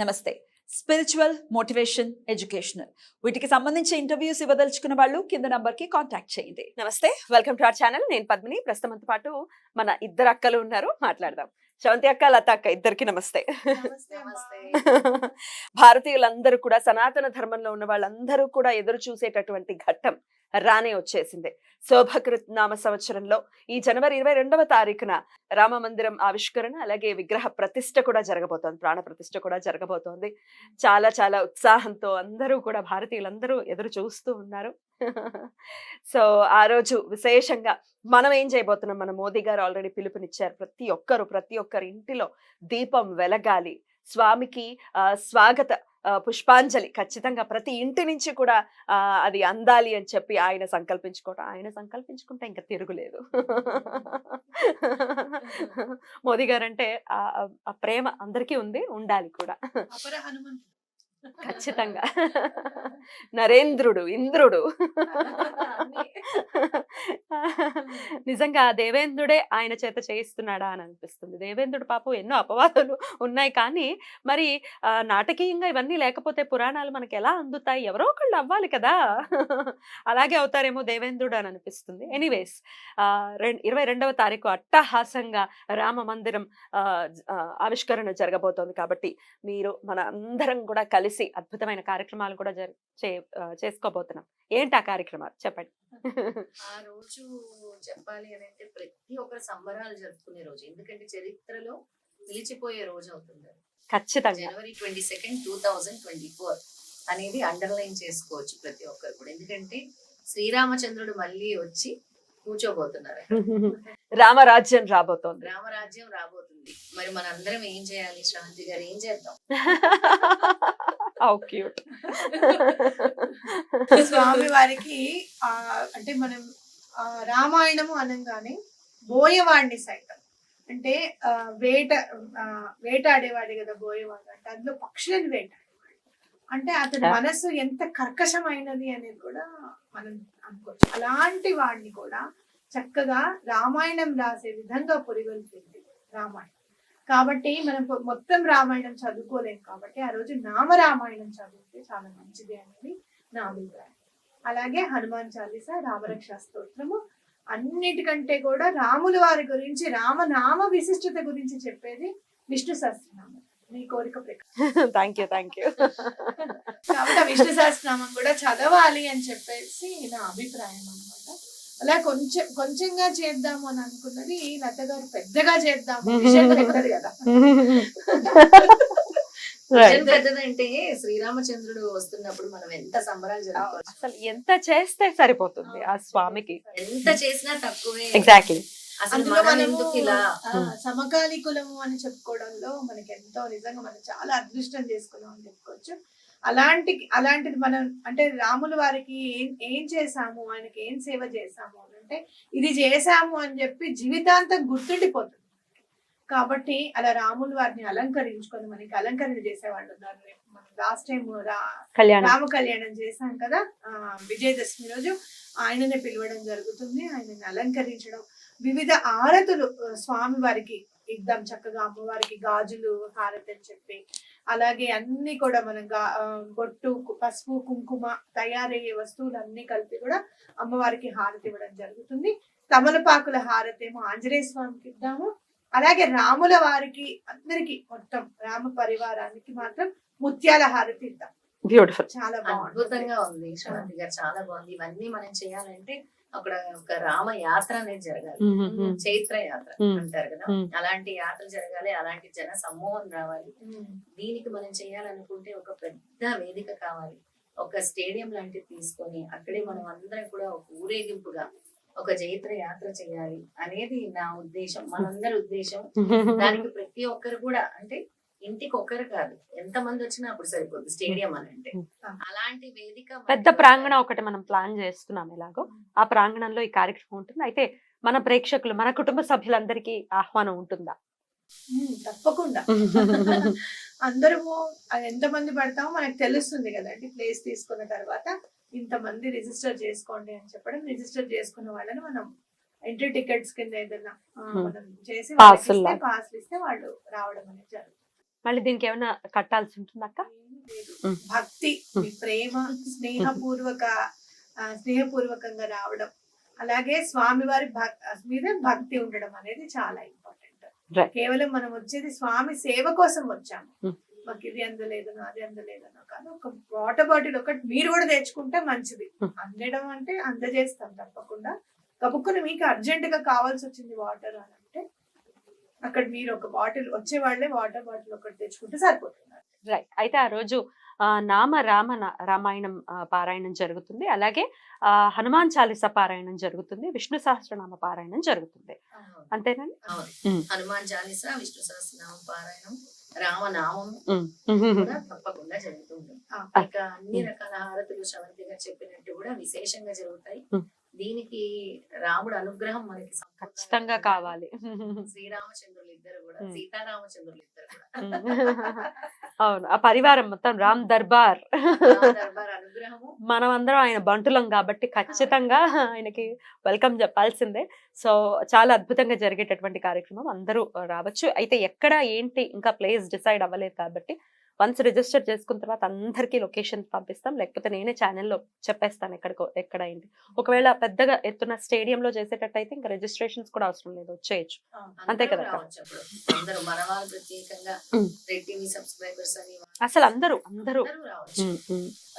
నమస్తే. Spiritual motivation educational వీటికి సంబంధించి ఇంటర్వ్యూస్ ఇవ్వదలుచుకున్న వాళ్ళు కింద నంబర్కి కాంటాక్ట్ చేయండి. నమస్తే. వెల్కమ్ టు అవర్ ఛానల్ నేను పద్మిని. ప్రస్తుతంతో పాటు మన ఇద్దరు అక్కలు ఉన్నారు. మాట్లాడదాం. శవంతి అక్క లత అక్క ఇద్దరికి నమస్తే. భారతీయులందరూ కూడా సనాతన ధర్మంలో ఉన్న వాళ్ళందరూ కూడా ఎదురు చూసేటటువంటి ఘట్టం రానే వచ్చేసింది. శోభకృత్ నామ సంవత్సరంలో ఈ జనవరి ఇరవై రెండవ తారీఖున రామ మందిరం ఆవిష్కరణ అలాగే విగ్రహ ప్రతిష్ట కూడా జరగబోతోంది ప్రాణ ప్రతిష్ట కూడా జరగబోతోంది. చాలా చాలా ఉత్సాహంతో అందరూ కూడా భారతీయులందరూ ఎదురు చూస్తూ ఉన్నారు. సో ఆ రోజు విశేషంగా మనం ఏం చేయబోతున్నాం? మన మోదీ గారు ఆల్రెడీ పిలుపునిచ్చారు ప్రతి ఒక్కరు ప్రతి ఒక్కరి ఇంటిలో దీపం వెలగాలి. స్వామికి ఆ, స్వాగత పుష్పాంజలి ఖచ్చితంగా ప్రతి ఇంటి నుంచి కూడా అది అందాలి అని చెప్పి ఆయన సంకల్పించుకోవటం. ఆయన సంకల్పించుకుంటే ఇంకా తిరుగులేదు. మోదీ గారు అంటే ఆ ప్రేమ అందరికీ ఉంది ఉండాలి కూడా. ఖచ్చితంగా. నరేంద్రుడు ఇంద్రుడు. నిజంగా దేవేంద్రుడే ఆయన చేత చేయిస్తున్నాడా అని అనిపిస్తుంది. దేవేంద్రుడు పాపం ఎన్నో అపవాదాలు ఉన్నాయి. కానీ మరి నాటకీయంగా ఇవన్నీ లేకపోతే పురాణాలు మనకి ఎలా అందుతాయి? ఎవరో ఒకళ్ళు అవ్వాలి కదా. అలాగే అవుతారేమో దేవేంద్రుడు అని అనిపిస్తుంది. ఎనీవేస్ ఇరవై రెండవ తారీఖు అట్టహాసంగా రామ మందిరం ఆవిష్కరణ జరగబోతోంది కాబట్టి మీరు మన అందరం కూడా కలిసి అద్భుతమైన కార్యక్రమాలు కూడా జరి చే చేసుకోబోతున్నాం. ఏంటి ఆ కార్యక్రమాలు? చెప్పండి. ఆ రోజు చెప్పాలి అని అంటే ప్రతి ఒక్కరు సంబరాలు జరుపుకునే రోజు. ఎందుకంటే చరిత్రలో నిలిచిపోయే రోజు అవుతుంది. ఖచ్చితంగా. జనవరి twenty second two thousand twenty four అనేది అండర్లైన్ చేసుకోవచ్చు ప్రతి ఒక్కరు కూడా. ఎందుకంటే శ్రీరామచంద్రుడు మళ్ళీ వచ్చి కూర్చోబోతున్నారు. రామరాజ్యం రాబోతోంది. రామరాజ్యం రాబోతుంది. మరి మనందరం ఏం చేయాలి? శ్రాంతి గారు ఏం చేద్దాం? క్యూట్ స్వామి వారికి అంటే మనం రామాయణము అనగానే బోయవాడిని సైతం. అంటే వేట వేటాడేవాడు కదా బోయవాడు. అంటే అందులో పక్షులను వేటాడేవాడు. అంటే అతని. మనస్సు ఎంత కర్కశమైనది అనేది కూడా మనం అనుకోవచ్చు. అలాంటి వాడిని కూడా చక్కగా రామాయణం రాసే విధంగా పురిగొల్పింది రామాయణం. కాబట్టి మనం మొత్తం రామాయణం చదువుకోలేం కాబట్టి ఆ రోజు నామ రామాయణం చదివితే చాలా మంచిది అనేది నా అభిప్రాయం. అలాగే హనుమాన్ చాలీసా రామరక్ష స్తోత్రము అన్నిటికంటే కూడా రాముల వారి గురించి రామనామ విశిష్టత గురించి చెప్పేది విష్ణు సహస్రనామం. మీ కోరిక ప్రకారం. థ్యాంక్ యూ థ్యాంక్ యూ కాబట్టి విష్ణు సహస్రనామం కూడా చదవాలి అని చెప్పేసి నా అభిప్రాయం అన్నమాట. అలా కొంచెం కొంచెంగా చేద్దాము అని అనుకున్నది లత గారు పెద్దగా చేద్దాము. పెద్దది కదా. పెద్దదంటే శ్రీరామచంద్రుడు వస్తున్నప్పుడు మనం ఎంత సంబరాలు జరుపుకోవచ్చు అసలు ఎంత చేస్తే సరిపోతుంది ఆ స్వామికి. ఎంత చేసినా తక్కువే. ఎగ్జాక్ట్లీ సమకాలీకులము అని చెప్పుకోవడంలో మనకి ఎంతో నిజంగా మనం చాలా అదృష్టం చేసుకున్నాం అని చెప్పుకోవచ్చు. అలాంటి అలాంటిది మనం అంటే రాముల వారికి ఏం ఏం చేశాము? ఆయనకి ఏం సేవ చేశాము? అని అంటే ఇది చేశాము అని చెప్పి జీవితాంతం గుర్తుండిపోతుంది. కాబట్టి అలా రాముల వారిని అలంకరించుకొని మనకి అలంకరణ చేసేవాళ్ళు ఉన్నారు. మనం లాస్ట్ టైం రామ కళ్యాణం చేశాం కదా ఆ, విజయదశమి రోజు ఆయననే పిలవడం జరుగుతుంది. ఆయనని అలంకరించడం. వివిధ ఆరతులు స్వామి వారికి ఇద్దాం చక్కగా అమ్మవారికి గాజులు హారతి అని చెప్పి అలాగే అన్ని కూడా మనం బొట్టు పసుపు కుంకుమ తయారయ్యే వస్తువులు అన్ని కలిపి కూడా అమ్మవారికి హారతి ఇవ్వడం జరుగుతుంది. తమలపాకుల హారతి ఏమో ఆంజనేయ స్వామికి ఇద్దాము. అలాగే రాముల వారికి అందరికి మొత్తం రామ పరివారానికి మాత్రం ముత్యాల హారతి ఇద్దాం. బ్యూటిఫుల్ చాలా అద్భుతంగా ఉంది. చాలా బాగుంది. ఇవన్నీ మనం చేయాలంటే అక్కడ ఒక రామ యాత్ర అనేది జరగాలి. చైత్ర యాత్ర. అంటారు కదా. అలాంటి యాత్ర జరగాలి అలాంటి జన సమూహం రావాలి. దీనికి మనం చేయాలనుకుంటే ఒక పెద్ద వేదిక కావాలి. ఒక స్టేడియం లాంటిది తీసుకొని అక్కడే మనం అందరం కూడా ఒక ఊరేగింపుగా ఒక చైత్ర యాత్ర చేయాలి అనేది నా ఉద్దేశం మనందరి ఉద్దేశం. దానికి ప్రతి ఒక్కరు కూడా అంటే ఇంటికి ఒక్కరు కాదు. ఎంత మంది వచ్చినా అప్పుడు సరిపోతుంది స్టేడియం అని అంటే. అలాంటి వేదిక పెద్ద ప్రాంగణం ఒకటి మనం ప్లాన్ చేస్తున్నాం ఎలాగో. ఆ ప్రాంగణంలో ఈ కార్యక్రమం ఉంటుంది. అయితే మన ప్రేక్షకులు మన కుటుంబ సభ్యులందరికీ ఆహ్వానం ఉంటుందా? తప్పకుండా. అందరము అది ఎంతమంది పడతామో మనకు తెలుస్తుంది కదండి ప్లేస్ తీసుకున్న తర్వాత ఇంతమంది రిజిస్టర్ చేసుకోండి అని చెప్పడం రిజిస్టర్ చేసుకున్న వాళ్ళని మనం ఎంట్రీ టికెట్స్ కింద ఏదైనా. మనం చేసి. పాస్ ఇస్తే వాళ్ళు రావడం అనేది జరుగుతుంది. మళ్ళీ దీనికి ఏమైనా కట్టాల్సి ఉంటుంది అక్క లేదు. ఉమ్. భక్తి ప్రేమ స్నేహపూర్వక స్నేహపూర్వకంగా రావడం అలాగే స్వామివారి భక్ మీద భక్తి ఉండడం అనేది చాలా ఇంపార్టెంట్. కేవలం మనం వచ్చేది స్వామి సేవ కోసం వచ్చాము. మాకు ఇది అందలేదనో అది అందలేదనో కానీ ఒక వాటర్ బాటిల్ ఒకటి మీరు కూడా తెచ్చుకుంటే మంచిది. అందడం అంటే అందజేస్తాం తప్పకుండా కబుక్కుని మీకు అర్జెంట్గా కావాల్సి వచ్చింది వాటర్ అని అక్కడ మీరు ఒక బాటిల్ వచ్చే వాళ్ళే వాటర్ బాటిల్ ఒకటి తెచ్చుకుంటే సరిపోతుంది. రైట్ అయితే ఆ రోజు నామ రామ రామాయణం పారాయణం జరుగుతుంది. అలాగే ఆ, హనుమాన్ చాలీస పారాయణం జరుగుతుంది. విష్ణు సహస్రనామ పారాయణం జరుగుతుంది. అంతేనండి. హనుమాన్ చాలీస విష్ణు సహస్రనామం పారాయణం రామనామం. కూడా తప్పకుండా జరుగుతుంది. ఇక అన్ని రకాల హారతులు శ్రవంతి గారు చెప్పినట్టు కూడా విశేషంగా జరుగుతాయి. దీనికి రాముడు అనుగ్రహం మనకి ఖచ్చితంగా కావాలి. శ్రీరామచంద్రులు ఇద్దరు కూడా. సీతారామచంద్రులు ఇద్దరు కూడా. అవును. ఆ పరివారం మొత్తం రామ్ దర్బార్. రామ దర్బార్ అనుగ్రహము. మనం అందరం ఆయన బంటులం కాబట్టి ఖచ్చితంగా ఆయనకి వెల్కమ్ చెప్పాల్సిందే. సో చాలా అద్భుతంగా జరిగేటటువంటి కార్యక్రమం. అందరూ రావచ్చు. అయితే ఎక్కడ ఏంటి ఇంకా ప్లేస్ డిసైడ్ అవ్వలేదు కాబట్టి వన్స్ రిజిస్టర్ చేసుకున్న తర్వాత అందరికీ లొకేషన్ పంపిస్తాం. లేకపోతే నేనే ఛానల్లో చెప్పేస్తాను ఎక్కడికో ఎక్కడ ఏంటి ఒకవేళ పెద్దగా ఎత్తున స్టేడియం లో చేసేటట్టయితే ఇంకా రిజిస్ట్రేషన్స్ కూడా అవసరం లేదు. వచ్చేయచ్చు. అంతే కదా. అసలు అందరూ అందరూ.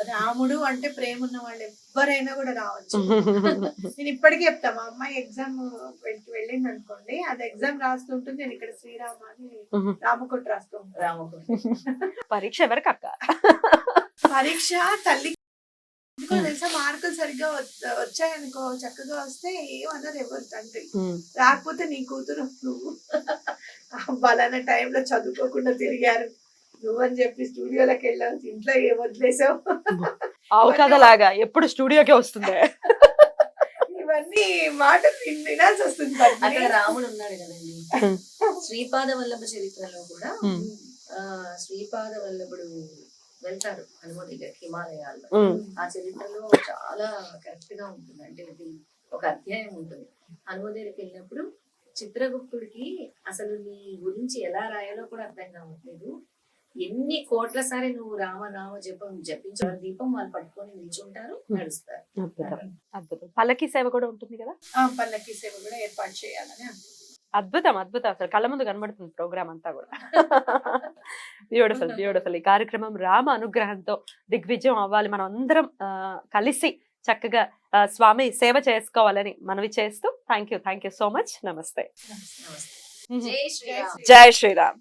రాముడు అంటే ప్రేమ ఉన్న వాళ్ళు ఎవ్వరైనా కూడా రావచ్చు. నేను ఇప్పటికీ చెప్తా మా అమ్మాయి ఎగ్జామ్ వెళ్ళింది అనుకోండి. అది ఎగ్జామ్ రాస్తుంటుంది. నేను ఇక్కడ శ్రీరామ అని. రామకోట రాస్తూ ఉంటాను రామకు పరీక్ష ఎవరికి అక్క? పరీక్ష తల్లి తెలుసా? మార్కులు సరిగ్గా వచ్- వచ్చాయనుకో చక్కగా వస్తే ఏమన్నారు ఎవరు తండ్రి? రాకపోతే నీ కూతురు నువ్వు. బలానా టైంలో చదువుకోకుండా తిరిగారు. నువ్వని చెప్పి స్టూడియోలోకి వెళ్ళావు ఇంట్లో ఏ వదిలేసావు? ఆవు కథ లాగా ఎప్పుడు స్టూడియోకే వస్తుంది? ఇవన్నీ మాటలు విన్- వినాల్సి వస్తుంది. అక్కడ రాముడు ఉన్నాడు కదండి. శ్రీపాద వల్లభ చరిత్రలో కూడా శ్రీపాద వల్లభుడు వెళ్తారు హనుమ దగ్గరికి హిమాలయాల్లో ఆ చరిత్రలో చాలా కరెక్ట్గా ఉంటుంది. అంటే ఇది ఒక అధ్యాయం ఉంటుంది. హనుమ దగ్గరికి వెళ్ళినప్పుడు చిత్రగుప్తుడికి అసలు నీ గురించి ఎలా రాయాలో కూడా అర్థం కావట్లేదు. ఎన్ని కోట్ల సారి నువ్వు రామ నామ జపం జపించే దీపం వాళ్ళు పట్టుకొని నిల్చుంటారు నడుస్తారు. పల్లకి సేవ కూడా ఉంటుంది కదా? పల్లకి సేవ కూడా ఏర్పాటు చేయాలని. అద్భుతం అద్భుతం. అసలు కళ్ళ ముందు కనబడుతుంది ప్రోగ్రామ్ అంతా కూడా. Beautiful beautiful. ఈ కార్యక్రమం రామ అనుగ్రహంతో దిగ్విజయం అవ్వాలి. మనం అందరం కలిసి చక్కగా స్వామి సేవ చేసుకోవాలని మనవి చేస్తూ thank you thank you so much. నమస్తే. జై శ్రీరామ్.